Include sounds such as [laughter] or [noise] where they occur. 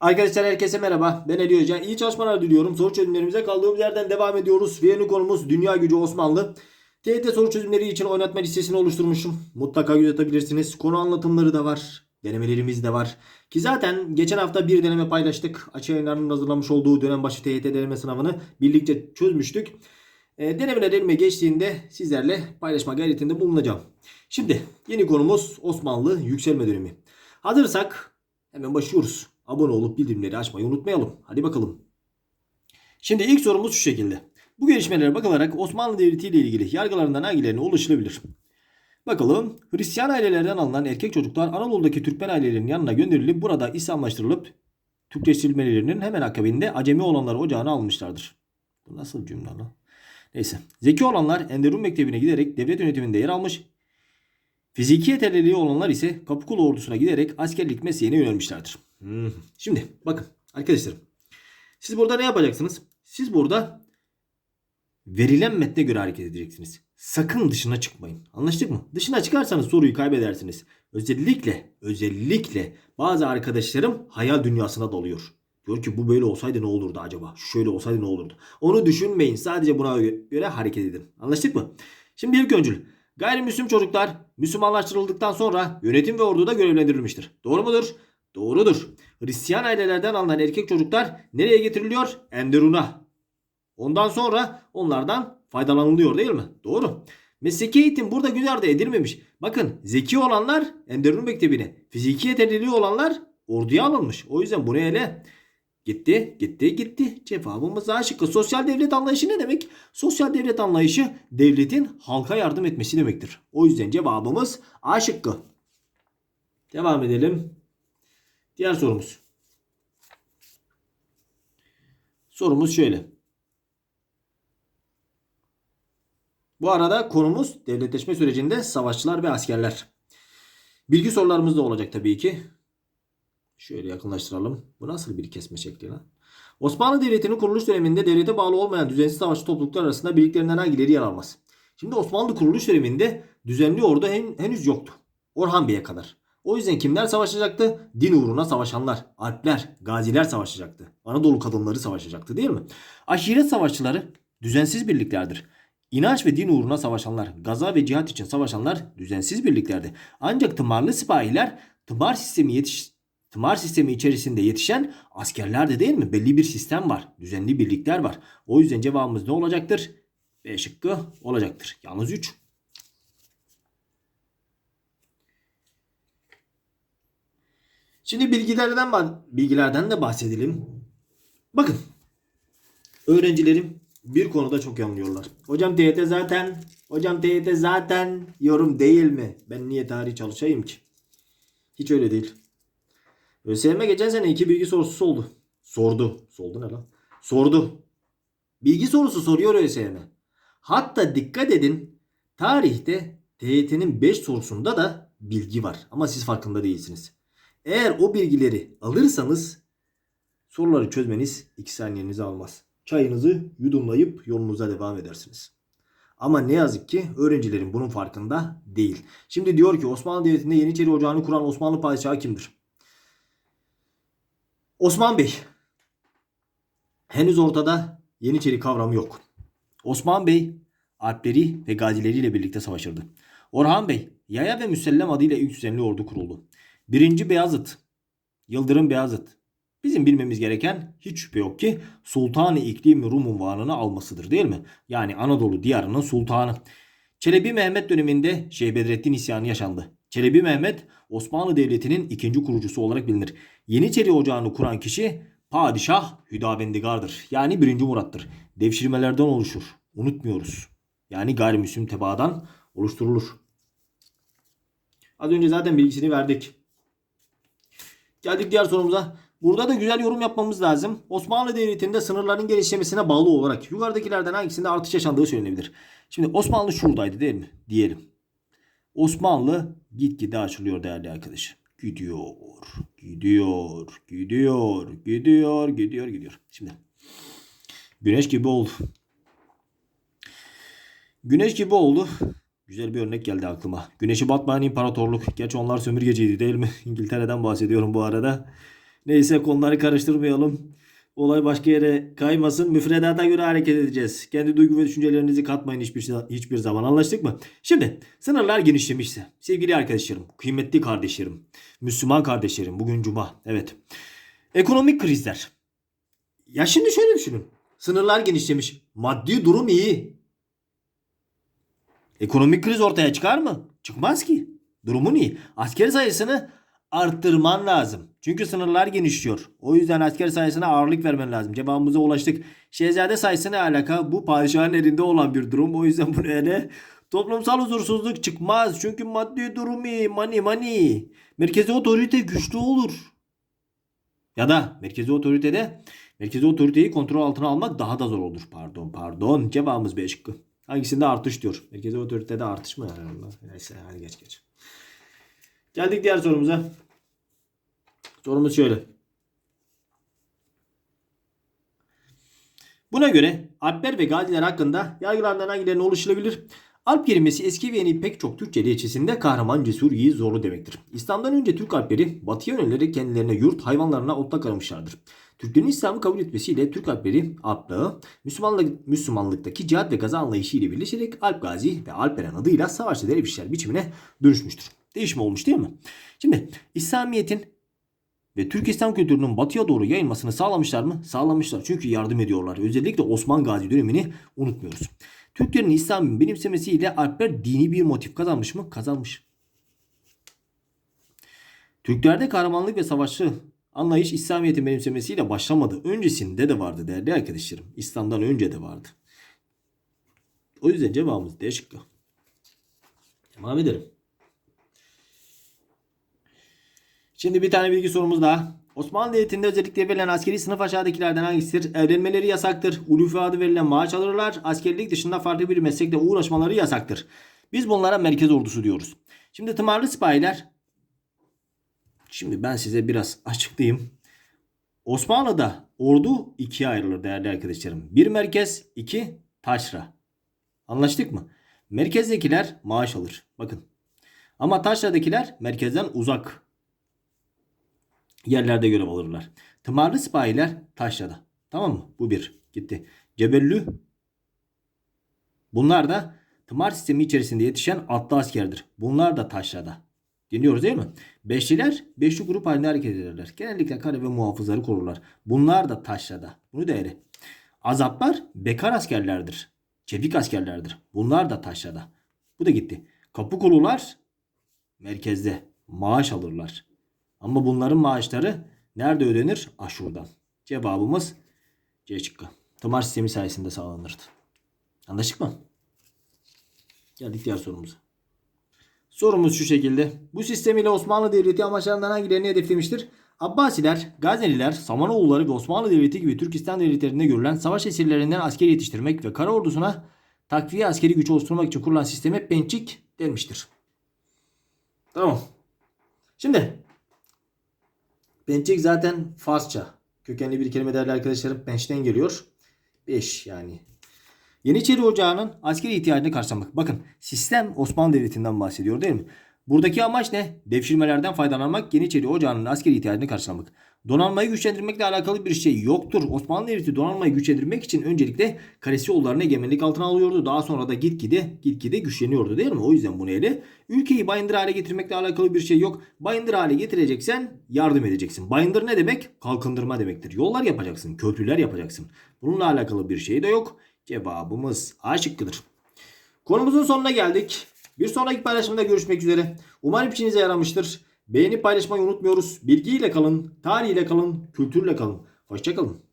Arkadaşlar herkese merhaba. Ben Ali Hoca. İyi çalışmalar diliyorum. Soru çözümlerimize kaldığımız yerden devam ediyoruz. Ve yeni konumuz Dünya Gücü Osmanlı. TYT soru çözümleri için oynatma listesini oluşturmuşum. Mutlaka göz atabilirsiniz. Konu anlatımları da var. Denemelerimiz de var. Ki zaten geçen hafta bir deneme paylaştık. Açı yayınlarının hazırlamış olduğu dönem başı TYT deneme sınavını birlikte çözmüştük. E, denemeler elime geçtiğinde sizlerle paylaşma gayretinde bulunacağım. Şimdi yeni konumuz Osmanlı yükselme dönemi. Hazırsak hemen başlıyoruz. Abone olup bildirimleri açmayı unutmayalım. Hadi bakalım. Şimdi ilk sorumuz şu şekilde. Bu gelişmelere bakılarak Osmanlı Devleti ile ilgili yargılarından hangilerine ulaşılabilir? Bakalım Hristiyan ailelerden alınan erkek çocuklar Anadolu'daki Türkmen ailelerinin yanına gönderilip burada İslamlaştırılıp Türkleştirilmelerinin hemen akabinde Acemi olanları ocağına almışlardır. Bu nasıl cümle lan? Neyse. Zeki olanlar Enderun Mektebi'ne giderek devlet yönetiminde yer almış. Fiziki yeterliliği olanlar ise Kapıkulu ordusuna giderek askerlik mesleğine yönelmişlerdir. Hmm. Şimdi bakın arkadaşlarım. Siz burada ne yapacaksınız? Siz burada verilen metne göre hareket edeceksiniz. Sakın dışına çıkmayın. Anlaştık mı? Dışına çıkarsanız soruyu kaybedersiniz. Özellikle, özellikle bazı arkadaşlarım hayal dünyasına dalıyor. Diyor ki bu böyle olsaydı ne olurdu acaba? Şöyle olsaydı ne olurdu? Onu düşünmeyin. Sadece buna göre hareket edin. Anlaştık mı? Şimdi ilk öncül. Gayrimüslim çocuklar Müslümanlaştırıldıktan sonra yönetim ve orduda görevlendirilmiştir. Doğru mudur? Doğrudur. Hristiyan ailelerden alınan erkek çocuklar nereye getiriliyor? Enderun'a. Ondan sonra onlardan faydalanılıyor değil mi? Doğru. Mesleki eğitim burada göz ardı edilmemiş. Bakın zeki olanlar Enderun Mektebi'ne, fiziki yeterliliği olanlar orduya alınmış. O yüzden buraya ele gitti, gitti, gitti. Cevabımız A şıkkı. Sosyal devlet anlayışı ne demek? Sosyal devlet anlayışı devletin halka yardım etmesi demektir. O yüzden cevabımız A şıkkı. Devam edelim. Diğer sorumuz. Sorumuz şöyle. Bu arada konumuz devletleşme sürecinde savaşçılar ve askerler. Bilgi sorularımız da olacak tabii ki. Şöyle yakınlaştıralım. Bu nasıl bir kesme şekli lan? Osmanlı Devleti'nin kuruluş döneminde devlete bağlı olmayan düzensiz savaşçı topluluklar arasında birliklerinden hangileri yer almaz? Şimdi Osmanlı kuruluş döneminde düzenli ordu hen- henüz yoktu. Orhan Bey'e kadar. O yüzden kimler savaşacaktı? Din uğruna savaşanlar, Alpler, gaziler savaşacaktı. Anadolu kadınları savaşacaktı değil mi? Aşiret savaşçıları düzensiz birliklerdir. İnanç ve din uğruna savaşanlar, gaza ve cihat için savaşanlar düzensiz birliklerdi. Ancak tımarlı sipahiler tımar sistemi yetiş tımar sistemi içerisinde yetişen askerler de değil mi? Belli bir sistem var. Düzenli birlikler var. O yüzden cevabımız ne olacaktır? B şıkkı olacaktır. Yalnız 3. Şimdi bilgilerden bilgilerden de bahsedelim. Bakın. Öğrencilerim bir konuda çok yanılıyorlar. Hocam TYT zaten hocam TYT zaten yorum değil mi? Ben niye tarih çalışayım ki? Hiç öyle değil. ÖSYM geçen sene iki bilgi sorusu oldu. Sordu. Sordu ne lan? Sordu. Bilgi sorusu soruyor ÖSYM. Hatta dikkat edin tarihte TYT'nin 5 sorusunda da bilgi var. Ama siz farkında değilsiniz. Eğer o bilgileri alırsanız soruları çözmeniz 2 saniyenizi almaz. Çayınızı yudumlayıp yolunuza devam edersiniz. Ama ne yazık ki öğrencilerin bunun farkında değil. Şimdi diyor ki Osmanlı Devleti'nde Yeniçeri Ocağı'nı kuran Osmanlı padişahı kimdir? Osman Bey. Henüz ortada Yeniçeri kavramı yok. Osman Bey Alpleri ve gazileriyle birlikte savaşırdı. Orhan Bey Yaya ve Müsellem adıyla ilk düzenli ordu kuruldu. Birinci Beyazıt Yıldırım Beyazıt Bizim bilmemiz gereken hiç şüphe yok ki Sultanı İklim Rum unvanını almasıdır değil mi? Yani Anadolu diyarının sultanı. Çelebi Mehmet döneminde Şeyh Bedrettin isyanı yaşandı. Çelebi Mehmet Osmanlı Devleti'nin ikinci kurucusu olarak bilinir. Yeniçeri Ocağı'nı kuran kişi Padişah Hüdavendigar'dır. Yani 1. Murat'tır. Devşirmelerden oluşur. Unutmuyoruz. Yani gayrimüslim tebaadan oluşturulur. Az önce zaten bilgisini verdik. Geldik diğer sorumuza. Burada da güzel yorum yapmamız lazım. Osmanlı Devleti'nde sınırların genişlemesine bağlı olarak yukarıdakilerden hangisinde artış yaşandığı söylenebilir. Şimdi Osmanlı şuradaydı değil mi? Diyelim. Osmanlı gitgide açılıyor değerli arkadaşım. Gidiyor, gidiyor, gidiyor, gidiyor, gidiyor, gidiyor. Şimdi güneş gibi oldu. Güneş gibi oldu. Güzel bir örnek geldi aklıma. Güneşi batmayan imparatorluk. Geç onlar sömürgeciydi değil mi? [laughs] İngiltere'den bahsediyorum bu arada. Neyse konuları karıştırmayalım. Olay başka yere kaymasın. Müfredata göre hareket edeceğiz. Kendi duygu ve düşüncelerinizi katmayın hiçbir, hiçbir zaman. Anlaştık mı? Şimdi sınırlar genişlemişse. Sevgili arkadaşlarım, kıymetli kardeşlerim, Müslüman kardeşlerim. Bugün cuma. Evet. Ekonomik krizler. Ya şimdi şöyle düşünün. Sınırlar genişlemiş. Maddi durum iyi. Ekonomik kriz ortaya çıkar mı? Çıkmaz ki. Durumun iyi. Asker sayısını arttırman lazım. Çünkü sınırlar genişliyor. O yüzden asker sayısına ağırlık vermen lazım. Cevabımıza ulaştık. Şehzade sayısı ne alaka? Bu padişahın elinde olan bir durum. O yüzden [laughs] bunu ele toplumsal huzursuzluk çıkmaz. Çünkü maddi durum iyi. Money money. Merkezi otorite güçlü olur. Ya da merkezi otoritede merkezi otoriteyi kontrol altına almak daha da zor olur. Pardon pardon. Cevabımız B şıkkı. Hangisinde artış diyor. Merkezi otoritede artış mı? Allah. Neyse hadi geç geç. Geldik diğer sorumuza. Sorumuz şöyle. Buna göre Alpler ve Gaziler hakkında yargılardan hangilerine oluşturulabilir? Alp kelimesi eski ve yeni pek çok Türkçe lehçesinde kahraman, cesur, yiğit, zorlu demektir. İslam'dan önce Türk Alpleri batıya yönelerek kendilerine yurt, hayvanlarına otlak aramışlardır. Türklerin İslam'ı kabul etmesiyle Türk Alpleri Alplığı, Müslümanlık, Müslümanlıktaki cihat ve gaza anlayışı ile birleşerek Alp Gazi ve Alperen adıyla savaşçı dervişler biçimine dönüşmüştür. Değişim olmuş değil mi? Şimdi İslamiyet'in ve Türk İslam kültürünün batıya doğru yayılmasını sağlamışlar mı? Sağlamışlar. Çünkü yardım ediyorlar. Özellikle Osman Gazi dönemini unutmuyoruz. Türklerin İslam'ın benimsemesiyle Alpler dini bir motif kazanmış mı? Kazanmış. Türklerde kahramanlık ve savaşçı anlayış İslamiyet'in benimsemesiyle başlamadı. Öncesinde de vardı değerli arkadaşlarım. İslam'dan önce de vardı. O yüzden cevabımız D şıkkı. Devam edelim. Şimdi bir tane bilgi sorumuz daha. Osmanlı Devleti'nde özellikle verilen askeri sınıf aşağıdakilerden hangisidir? Evlenmeleri yasaktır. Ulufi adı verilen maaş alırlar. Askerlik dışında farklı bir meslekle uğraşmaları yasaktır. Biz bunlara merkez ordusu diyoruz. Şimdi tımarlı sipahiler. Şimdi ben size biraz açıklayayım. Osmanlı'da ordu ikiye ayrılır değerli arkadaşlarım. Bir merkez, iki taşra. Anlaştık mı? Merkezdekiler maaş alır. Bakın. Ama taşradakiler merkezden uzak yerlerde görev alırlar. Tımarlı sipahiler taşrada. Tamam mı? Bu bir. Gitti. Cebellü. Bunlar da tımar sistemi içerisinde yetişen atlı askerdir. Bunlar da taşrada. Dinliyoruz değil mi? Beşliler beşli grup halinde hareket ederler. Genellikle kale ve muhafızları korurlar. Bunlar da taşrada. Bunu değeri. Azaplar bekar askerlerdir. Çevik askerlerdir. Bunlar da taşrada. Bu da gitti. Kapı kulular merkezde. Maaş alırlar. Ama bunların maaşları nerede ödenir? Aşur'dan. Cevabımız C şıkkı. Tımar sistemi sayesinde sağlanırdı. Anlaştık mı? Geldik diğer sorumuza. Sorumuz şu şekilde. Bu sistem ile Osmanlı Devleti amaçlarından hangilerini hedeflemiştir? Abbasiler, Gazneliler, Samanoğulları ve Osmanlı Devleti gibi Türkistan devletlerinde görülen savaş esirlerinden asker yetiştirmek ve kara ordusuna takviye askeri güç oluşturmak için kurulan sisteme pençik denmiştir. Tamam. Şimdi Pençek zaten Farsça. Kökenli bir kelime değerli arkadaşlarım. Pençten geliyor. 5 yani. Yeniçeri Ocağı'nın askeri ihtiyacını karşılamak. Bakın sistem Osmanlı Devleti'nden bahsediyor değil mi? Buradaki amaç ne? Devşirmelerden faydalanmak, Yeniçeri Ocağı'nın askeri ihtiyacını karşılamak. Donanmayı güçlendirmekle alakalı bir şey yoktur. Osmanlı Devleti donanmayı güçlendirmek için öncelikle Kalesi yollarını egemenlik altına alıyordu. Daha sonra da gitgide gitgide güçleniyordu değil mi? O yüzden bunu ele. Ülkeyi bayındır hale getirmekle alakalı bir şey yok. Bayındır hale getireceksen yardım edeceksin. Bayındır ne demek? Kalkındırma demektir. Yollar yapacaksın, köprüler yapacaksın. Bununla alakalı bir şey de yok. Cevabımız A şıkkıdır. Konumuzun sonuna geldik. Bir sonraki paylaşımda görüşmek üzere. Umarım işinize yaramıştır. Beğenip paylaşmayı unutmuyoruz. Bilgiyle kalın, tarihiyle kalın, kültürle kalın. Hoşçakalın.